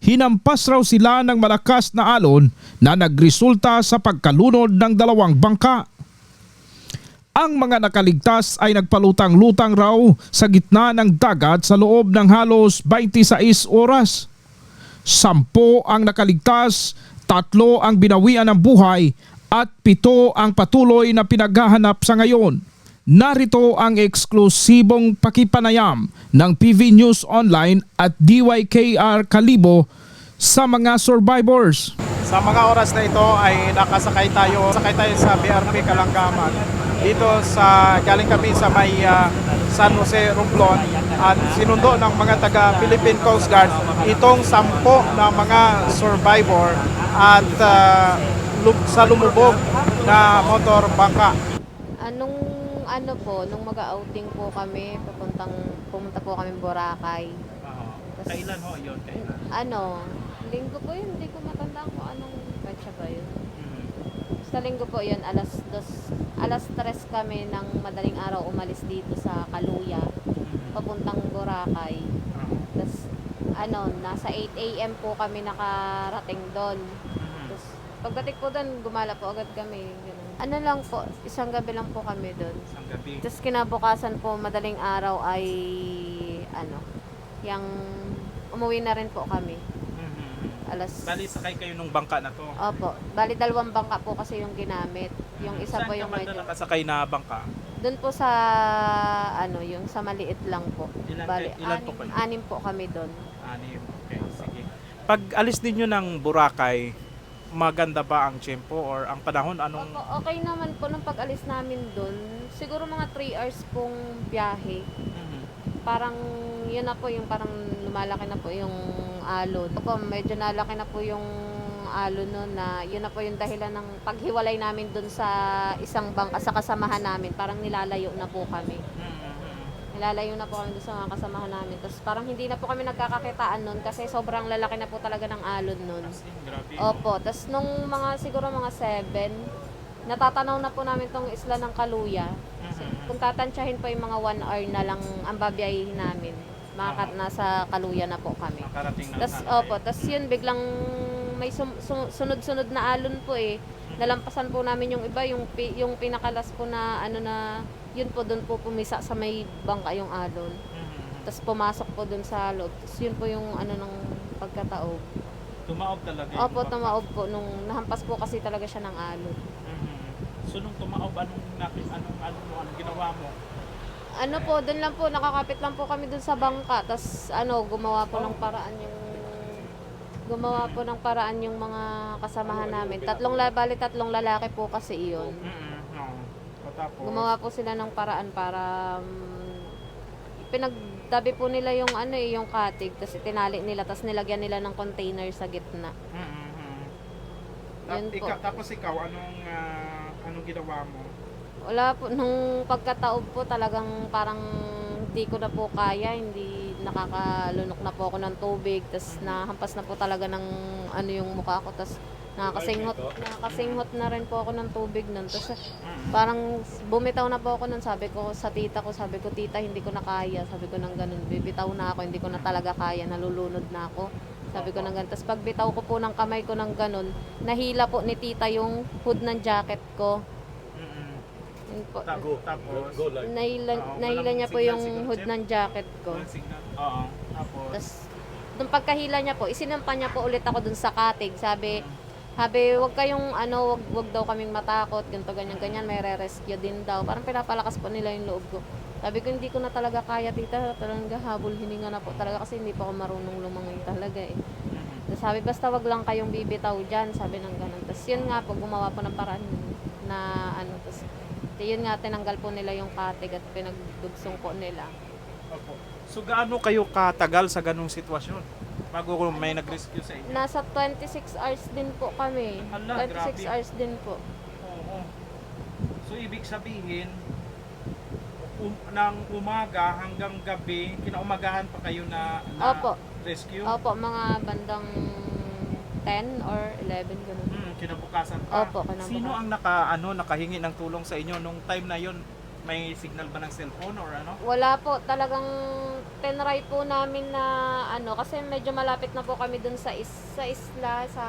hinampas raw sila ng malakas na alon na nagresulta sa pagkalunod ng dalawang bangka. Ang mga nakaligtas ay nagpalutang-lutang raw sa gitna ng dagat sa loob ng halos 26 oras. Sampo ang nakaligtas, tatlo ang binawian ng buhay at pito ang patuloy na pinaghahanap sa ngayon. Narito ang eksklusibong pakipanayam ng PV News Online at DYKR Kalibo sa mga survivors. Sa mga oras na ito ay nakasakay tayo, sakay tayo sa BRP Kalanggaman. Dito sa galing kami sa may ah, San Jose Romblon at sinundo ng mga taga Philippine Coast Guard itong sampo na mga survivor at lu- sa lumubog na motor bangka. Ano po, nung mag-outing po kami, papuntang pumunta po kami Boracay. Kailan ho yun? Kailan? Ano, linggo po yun, hindi ko matandaan kung anong petsa ba yun. Sa linggo po yun, alas dos, alas tres kami ng madaling araw umalis dito sa Kaluya, papuntang Boracay. Tapos, ano, nasa 8 a.m. po kami nakarating doon. Tapos, pagdating po doon, gumala po agad kami. Ganun. Ano lang po, isang gabi lang po kami doon. Isang gabi. Tapos kinabukasan po, madaling araw ay, ano, yung umuwi na rin po kami. Alas, Bali, sakay kayo nung bangka na to. opo, bali dalawang bangka po kasi yung ginamit. Yung isa po yung medyo, nakasakay na bangka? doon po sa, ano, yung sa maliit lang po. Ilan Bali, kay- ilan po anim, kayo? anim po kami doon. Anim. Okay, sige. Pag alis ninyo ng Boracay, maganda ba ang tempo or ang panahon? Anong... Opo, okay naman po nung pag-alis namin doon. Siguro mga 3 hours pong biyahe. Mhm. parang yun na po yung parang lumalaki na po yung alon. Opo, medyo nalaki na po yung alon no na yun na po yung dahilan ng paghiwalay namin dun sa isang bangka sa kasamahan namin. Parang nilalayo na po kami. Nilalayo na po kami dun sa mga kasamahan namin. Tapos parang hindi na po kami nagkakakitaan nun kasi sobrang lalaki na po talaga ng alon grabe. Opo, tapos nung mga siguro mga 7, natatanaw na po namin tong isla ng Kaluya. Mhm. Kung tatantyahin po yung mga 1 hour na lang ang babiyahin namin, makakat nasa Kaluya na po kami. Na sana opo, tas yun biglang may sum- su- sunod-sunod na alon po eh. Nalampasan po namin yung iba, yung pi- yung pinakalas po na ano na yun po doon po pumisa sa may bangka yung alon. Mhm. Tapos pumasok po doon sa loob. Tapos yun po yung ano ng pagkataob. Tumaob talaga. Opo, bangka. tumaob po nung nahampas po kasi talaga siya ng alon. Mhm. So nung tumaob, anong, nakit, anong, anong, anong ginawa mo? Ano po, doon lang po, nakakapit lang po kami doon sa bangka. Tapos ano, gumawa po ng paraan yung gumawa po ng paraan yung mga kasamahan namin. Tatlong la- bali tatlong lalaki po kasi iyon. Mhm. No. O tapos, Gumawa po sila ng paraan para um, pinagtabi po nila yung ano eh, yung katig, tapos itinali nila, tapos nilagyan nila ng container sa gitna. Mhm. Yun Tap- po. ikaw, tapos ikaw, anong, ah, anong ginawa mo? Wala po, nung pagkataob po talagang parang hindi ko na po kaya, hindi nakakalunok na po ako ng tubig, tas nahampas na po talaga ng ano yung mukha ko, tas nakakasinghot, nakakasinghot na rin po ako ng tubig nun. Tas Mhm. parang bumitaw na po ako nun, sabi ko sa tita ko, sabi ko, tita, hindi ko na kaya, sabi ko nang ganun, bibitaw na ako, hindi ko na talaga kaya, nalulunod na ako. Sabi ko nang ganun. Tapos pagbitaw ko po ng kamay ko ng ganun, nahila po ni tita yung hood ng jacket ko. Yun po. Tapos, tapos, Nahila, Oo, nahila walang niya po signal, yung signal hood check. ng jacket ko. walang signal. Oo, tapos, Tapos, nung pagkahila niya po, isinampa niya po ulit ako dun sa katig. Sabi, sabi, wag kayong ano, wag, wag daw kaming matakot, ganito, ganyan, ganyan, may re-rescue din daw. Parang pinapalakas po nila yung loob ko. Sabi ko, hindi ko na talaga kaya, tita. Talaga habol, hininga na po talaga kasi hindi pa ako marunong lumangoy talaga eh. Mhm. Tapos sabi, basta wag lang kayong bibitaw dyan, sabi ng ganun. Tapos yun nga po, gumawa po ng paraan na ano, tapos yun nga, tinanggal po nila yung katig at pinagdugsong po nila. Opo. So gaano kayo katagal sa ganung sitwasyon? Bago ko may nag-rescue sa inyo? Nasa 26 hours din po kami. Ala, 26 grabe. hours din po. Oo. So ibig sabihin, um, ng umaga hanggang gabi, kinaumagahan pa kayo na, na Opo. rescue? Opo, mga bandang 10 or 11 ganun. Hmm, kinabukasan pa. Opo, kinabukasan. Sino ang naka ano nakahingi ng tulong sa inyo nung time na yon? May signal ba ng cellphone or ano? Wala po, talagang tenry po namin na ano kasi medyo malapit na po kami dun sa is, sa isla sa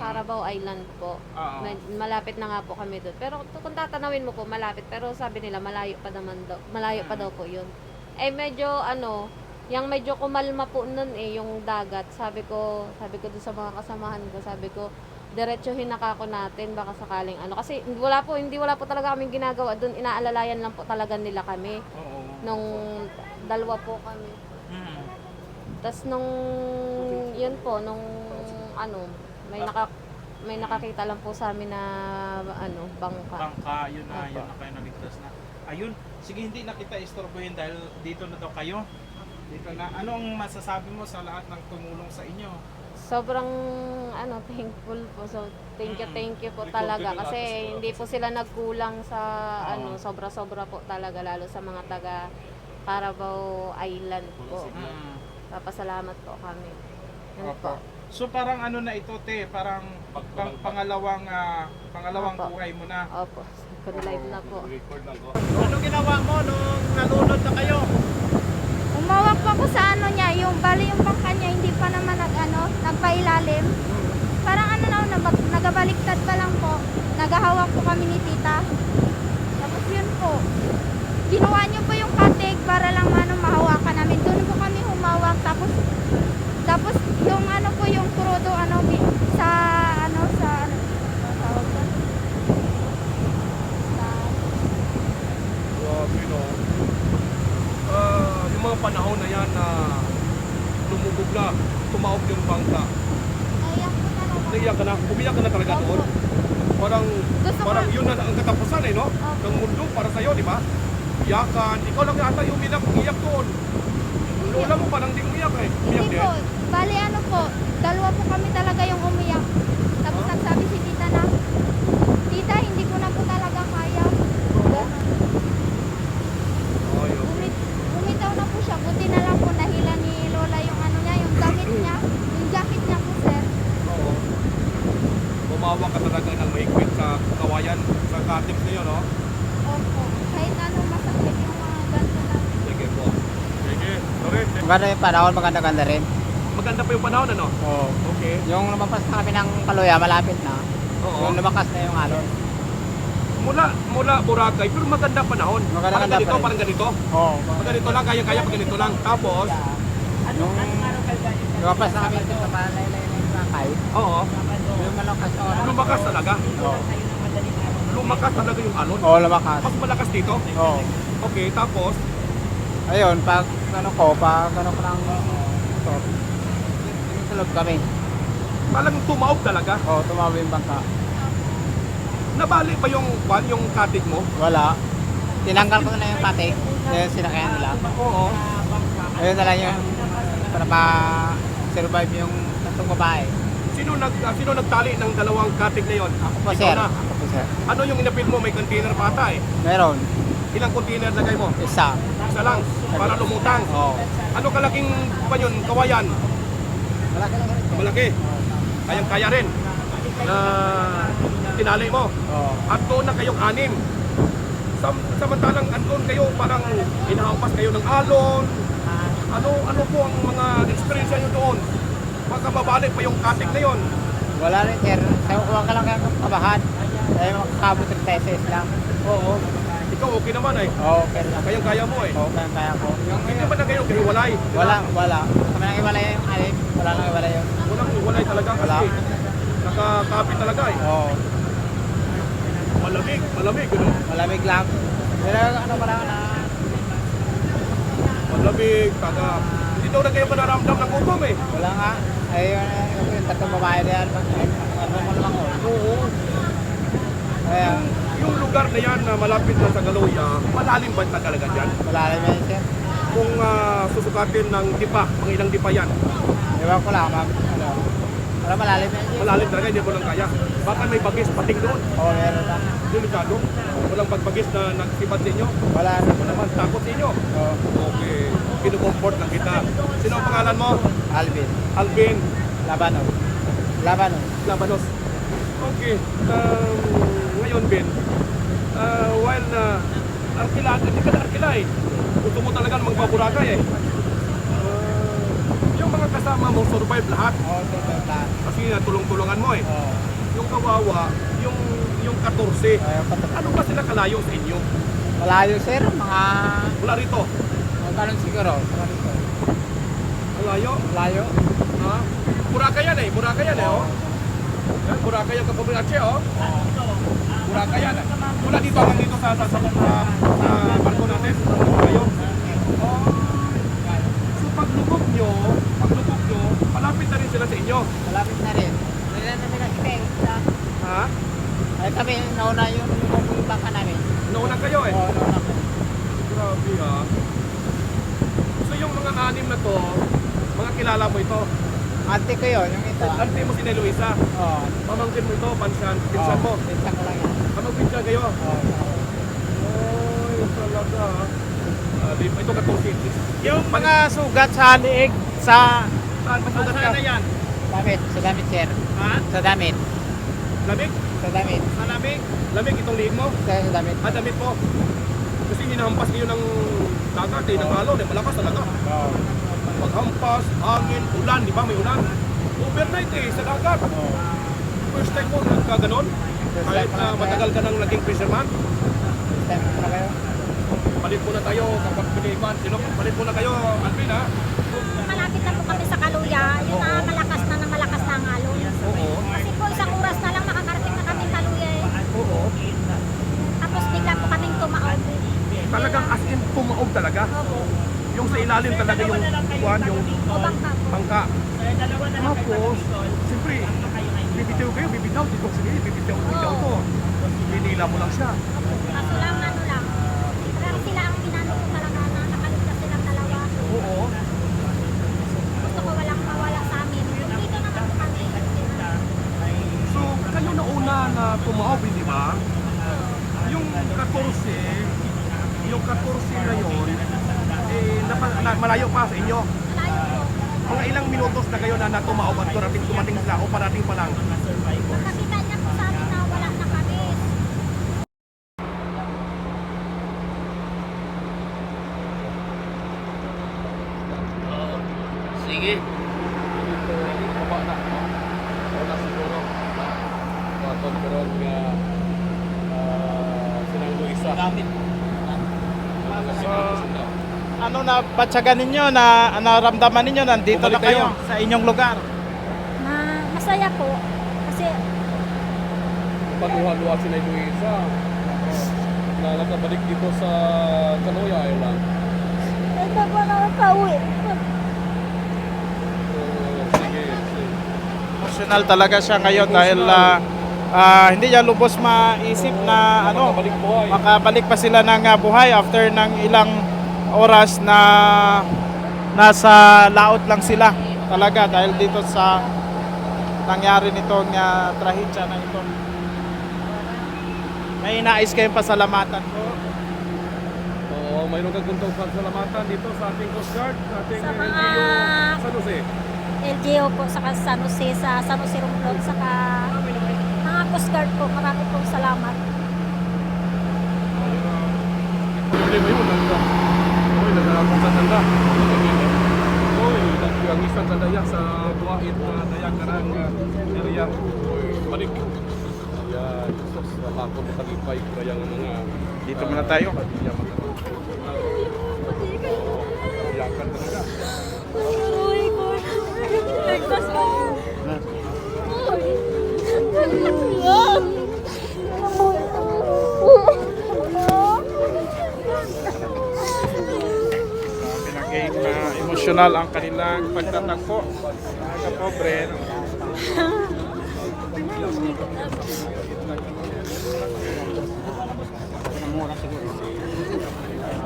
Carabao Island po. Oo. Med- malapit na nga po kami doon. Pero t- kung tatanawin mo po malapit pero sabi nila malayo pa naman daw. Malayo pa daw po 'yun. Eh medyo ano, yung medyo kumalma po nun eh yung dagat. Sabi ko, sabi ko dun sa mga kasamahan ko, sabi ko diretsuhin na kako natin baka sakaling ano kasi wala po hindi wala po talaga kaming ginagawa doon inaalalayan lang po talaga nila kami Oo. nung dalawa po kami Mm. tapos nung yun po nung ano may naka may nakakita lang po sa amin na ano bangka Bangka, yun na, Opo. yun na kayo naligtas na. Ayun, sige hindi na kita istorbohin dahil dito na daw kayo. Dito na. Anong masasabi mo sa lahat ng tumulong sa inyo? sobrang ano thankful po so thank you Mm. thank you po May talaga kasi hindi po sila nagkulang sa Oo. ano sobra sobra po talaga lalo sa mga taga Carabao Island po Mm. papasalamat po kami Yun po. Opo. So parang ano na ito te, parang pang, pangalawang ah, pangalawang Opo. buhay mo na. opo second live na po Ano ginawa mo nung nalunod na kayo? Umawak pa ako sa ano niya, yung bali yung bangka niya, hindi pa naman nag, ano, nagpailalim. Parang ano na, nagabaliktad pa lang po. Nagahawak po kami ni tita. Tapos yun po. Ginawa niyo po yung katig para lang ano, mahawakan namin. Doon po kami humawak. Tapos, tapos yung ano po, yung krudo, ano, bi- sa, ano, sa, ano, ano tawag doon? Sa, Grabe no. Ah, yung mga panahon na yan na lumubog na, tumaob yung bangka. naiyak po na naman. Naiyak ka na, umiyak ka na talaga doon. Parang, Gusto ko- parang yun na ang katapusan eh, no? Opo. Ng mundo ba? Iyakan, ikaw lang yata yung umiyak, umiyak doon. Lola mo parang di umiyak eh. Umiyak Hindi din. po. Bali ano po, dalawa po kami talaga yung umiyak. Tapos nagsabi si tita na, Tita, hindi ko na po talaga kaya. Ganun. Ay, okay. Umit, umitaw na po siya. Buti na lang po nahila ni Lola yung ano niya, yung damit niya. Yung jacket niya po, sir. Oo. Bumawa ka talaga ng mahigpit sa kawayan, sa cottage niyo, no? Opo. Kahit ano masakit yung mga ganito lang. Sige po. Sige, sorry. Maganda yung panahon, maganda-ganda rin. Maganda pa yung panahon, ano? Oo. Okay. Yung lumabas na kami ng Kaluya, malapit na. Oo. Yung lumakas na yung alon. Mula mula Boracay, pero maganda panahon. Maganda parang ganito, pa parang ganito. Oo. Pag ganito lang, kaya-kaya pag ganito lang. Tapos, Yung lumapas na kami sa palaylay na yung bakay. oo, Yung malakas na alon. lumakas talaga. Oo. Lumakas talaga yung alon. Oo, lumakas. Mas malakas dito. Oo. Okay, tapos, Ayun, pag ano ko, pag ano ko ng ito, tulog kami. malang tumaob talaga. Oo, tumawi yung bangka. Nabali pa yung kwan, yung katig mo. Wala. Tinanggal ko na yung pati. Yung sinakayan nila. Oo. Ayun na lang yung para ma-survive yung tatlong babae. Sino nag ah, sino nagtali ng dalawang katig na yon? Ako po, sir. na. Ako po, sir. Ano yung inapil mo? May container pa ata eh. Meron. Ilang container lagay mo? Isa. Isa lang. Para lumutang. Oo. Ano kalaking pa yun? Kawayan? Malaki lang. Malaki. Kayang-kaya rin. Na tinali mo. Oo. At doon na kayong anim. Sam samantalang andun kayo parang hinahampas kayo ng alon. Ano ano po ang mga experience nyo doon? Pagkababalik pa yung katik na yon. Wala rin, sir. Sayo ko ka lang kabahan. Ay, makakabot rin tayo sa Islam. Oo. Ikaw okay naman eh. Oo, okay lang. Kayang-kaya mo eh. Oo, kaya kaya ko. Yung, Hindi ba na kayo kahiwalay? wala, wala. Kami nang iwalay yung alin. Wala nang iwalay yun. Walang hiwalay talaga Wala. kasi nakakapit talaga eh. Oo. Malamig, malamig. Ano? Malamig lang. Pero ano pa lang na... Malamig, taga. Hindi daw na kayo manaramdam ng gutom eh. Wala nga. Ay, yun, yung, tatlong babae na yan. Ano mo lang ako. Oo. Kaya, Yung lugar na yan na malapit na sa Galoya, malalim ba talaga dyan? malalim yan, sir. Kung ah, susukatin ng dipa, mga ilang dipa yan, Ewan ko lang, ma'am. Ano? Wala malalim yan, sir. malalim talaga, hindi mo lang kaya. Baka may bagis pating doon. Oo, meron lang. Delikado. Walang pagbagis na nagsipat sa inyo. Wala Ano naman, takot sa inyo. Oo. Okay. Kinukomfort lang kita. Sino ang pangalan mo? Alvin. Alvin Labano. Labano. Labanos. Okay. Um, ngayon, Ben, uh, while na arkila, hindi ka na arkila eh. Gusto mo talaga na magbaburakay eh. yung mga kasama mo survive lahat Oo, totoo lahat. kasi tulong-tulungan mo eh. Oo. Yung kawawa, yung yung 14. Ayaw pa Ano ba sila kalayo sa inyo? Malayo sir, mga... Wala rito. Mga ganun siguro. Mga dito. Kalayo. Malayo. Ha? Boracay yan eh. Boracay yan eh. Oh. Yan, Boracay ang kapabriache oh. Yan. eh. Mula dito hanggang dito sa sa sa, sa, sa barko natin. Kayo. Oh. So paglubog nyo, paglubog nyo, malapit na rin sila sa inyo. Malapit na rin. Hindi na namin nakikita. Ha? Ay kami, nauna yung yung bangka namin. Nauna kayo eh. Oo, nauna kami. Grabe ha. So yung mga anim na to, mga kilala mo ito. Ante ko yun, yung ito. Ante mo si Nel Luisa. Oo. Pamangkin mo ito, pansan, pinsan mo. Pinsan ko yan. Kamagpinsan kayo. Ay, talaga. Ah, di ito ka Yung mga sugat sa liig, sa... Saan masugat ka? Saan na yan? Damit, sa damit sir. Ha? Sa damit. Lamig? Sa damit. Malamig? Lamig itong liig mo? Sa, sa damit. Ah, damit mo. Kasi hinahampas kayo ng dagat eh, ng alon eh, malakas talaga. Oo. Paghampas, hangin, ulan, di ba may ulan? Overnight eh, sa dagat. First time mo nagkaganon? Kahit na matagal ka nang naging fisherman? First time na kayo. Palit muna tayo kapag pinipan. Sino? Palit muna kayo, Alvin ha? Malapit na po kami sa Kaluya, yung na malakas na na malakas na ang alon. Oo. Kasi po isang oras na lang makakarating na kami Kaluya eh. Oo. Tapos bigla po kaming tumaob. Talagang as in tumaob talaga. Opo. Yung sa ilalim talaga yung kuwan, yung bangka bangka. Tapos, bibitaw kayo, bibitaw, dito sige, bibitaw, bibitaw to. Linila mo lang siya. Kaso lang ano lang. Parang sila ang pinano ko talaga na nakaligtas silang dalawa. Oo. Gusto ko walang mawala sa amin. Dito naman po kami. So, kayo na una na tumaob, hindi ba? Yung 14, yung 14 na yun, eh, napa, na, malayo pa sa inyo. Mga ilang minutos na kayo na natumaob at darating tumating sila o parating pa lang. Nakita niya po sa amin na wala na kami. Sige. Ron nga sinang Luisa. Gamit. So, ano na batsagan ninyo na naramdaman ninyo nandito na kayo kayo. sa inyong lugar? Ma masaya po. Kasi Pagluha-luha si Luisa na nakabalik dito sa Kanoya Island. hindi po sige. sige. Emotional talaga siya ngayon dahil ah, ah, hindi niya lubos maisip na ano, Makabalik pa sila ng ah, buhay after ng ilang oras na nasa laot lang sila talaga dahil dito sa nangyari nitong uh, trahedya na ito. May nais kayong pasalamatan po. Oo, mayroon kang guntong pagsalamatan dito sa ating Coast Guard, sa ating Sa mga- LGU San Jose. LGO po sa San Jose, sa San Jose Romblon, saka mga Coast Guard po. Marami pong salamat. Hindi mo yun, nanda. Uy, naglalapang sa tanda. Uy, nagpiangisan sa buhait na daya karang uh, area. Uy, balik. Yan, sus, napakon mo tagipay kaya nga mga... Dito muna tayo. Mga... Iyakan talaga. Ko. Ligtas mo. Naging emotional ang kanilang pagtatagpo. Mga kapobre. no? Mura siguro.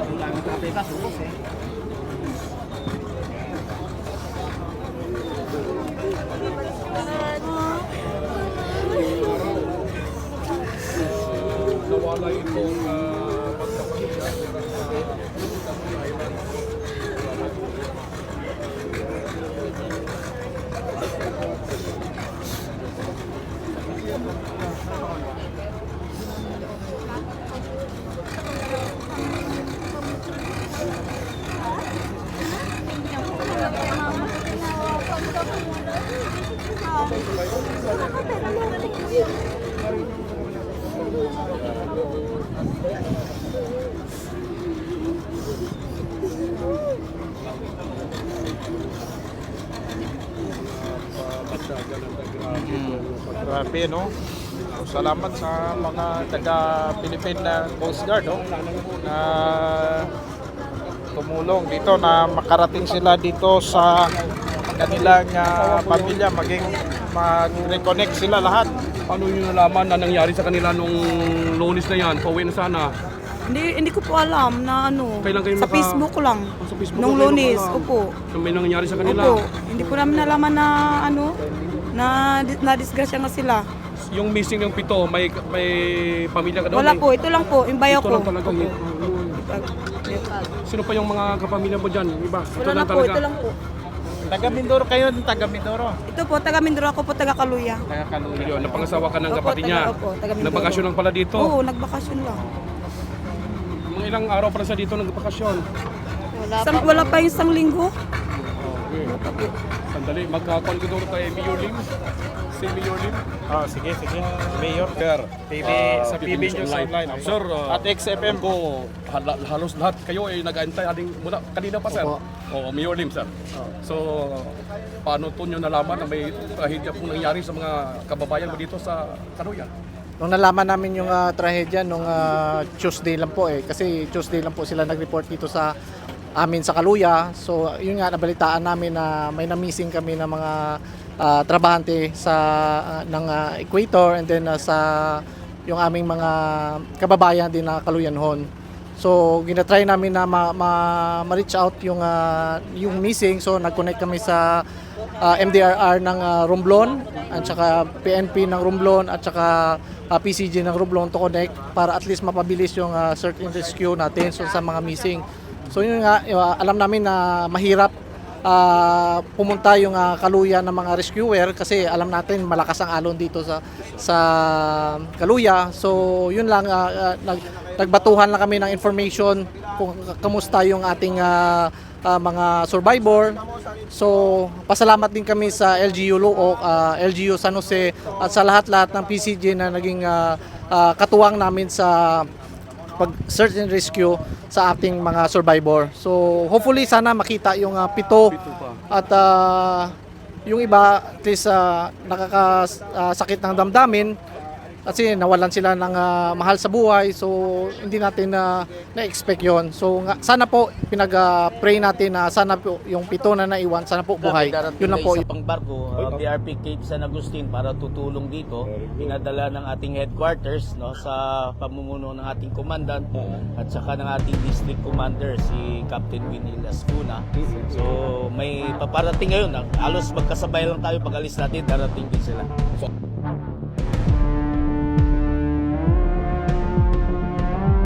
Ang dami ka pita, subos eh. Grabe, no? Salamat sa mga taga-Philippine na Coast Guard, no? Na tumulong dito na makarating sila dito sa kanilang ah, pamilya, maging mag-reconnect sila lahat. Paano nyo nalaman na nangyari sa kanila nung lunes na yan? Pauwi na sana. Hindi, hindi ko po alam na ano. Kailan kayo sa maka- Facebook ko lang. Ah, sa Facebook Nung ko kayo lunes, opo. So, may nangyari sa kanila. Opo. Hindi ko namin nalaman na ano, na, na disgrasya nga sila. Yung missing yung pito, may may pamilya ka daw? Wala May- po, ito lang po, yung bayo Ito ko. lang talaga. yun. Sino pa yung mga kapamilya mo dyan? Yung Iba? Wala na po, ito lang po. Taga Mindoro kayo, taga Mindoro. Ito po, taga Mindoro ako po, taga Kaluya. Taga Kaluya. Yun, napangasawa ka ng Opo, kapatid taga- niya. opo, taga Mindoro. Nagbakasyon lang pala dito. Oo, nagbakasyon lang. Mga ilang araw pala siya dito nagbakasyon. Wala Isang, wala pa yung isang linggo. Okay. Sandali, magkakon ko doon kay Mayor Lim. Si Mayor Lim. Oh, sige, sige. Mayor. Sir, PB, ah, sa PB News Online. okay. Sir, ah, At XFM. ko hala- halos lahat kayo ay nag-aantay ading mula kanina pa sir. Oo, Mayor Lim sir. So, paano to nyo nalaman na may trahedya pong nangyari sa mga kababayan mo dito sa Kanuyan? Nung nalaman namin yung ah, trahedya nung ah, Tuesday lang po eh kasi Tuesday lang po sila nag-report dito sa amin sa Kaluya. So yun nga nabalitaan namin na may na-missing kami na mga ah, trabahante sa ah, ng ah, Equator and then ah, sa yung aming mga kababayan din na Kaluyanhon. So ginatry namin na ma- ma- ma-reach out yung ah, yung missing so nag-connect kami sa ah, MDRR ng ah, Romblon at saka PNP ng Romblon at saka ah, PCG ng Romblon to connect para at least mapabilis yung ah, search and rescue natin so, sa mga missing. So yun nga, ah, alam namin na mahirap ah, pumunta yung ah, kaluya ng mga rescuer kasi alam natin malakas ang alon dito sa sa kaluya. So yun lang ah, ah, nag, nagbatuhan lang kami ng information kung kamusta yung ating ah, ah, mga survivor. So pasalamat din kami sa LGU Luok, ah, LGU San Jose at sa lahat-lahat ng PCG na naging ah, ah, katuwang namin sa pag search and rescue sa ating mga survivor. So hopefully sana makita yung ah, pito at ah, yung iba at least ah, nakakasakit ng damdamin kasi nawalan sila ng ah, mahal sa buhay so hindi natin na na-expect yon so nga, sana po pinag-pray natin na sana po yung pito na naiwan sana po buhay Darating yun lang na po isa pang barko, uh, BRP Cape San Agustin para tutulong dito. Pinadala ng ating headquarters no sa pamumuno ng ating commandant at saka ng ating district commander si Captain Winnie Lascuna. So may paparating ngayon, halos magkasabay lang tayo pag alis natin, darating din sila.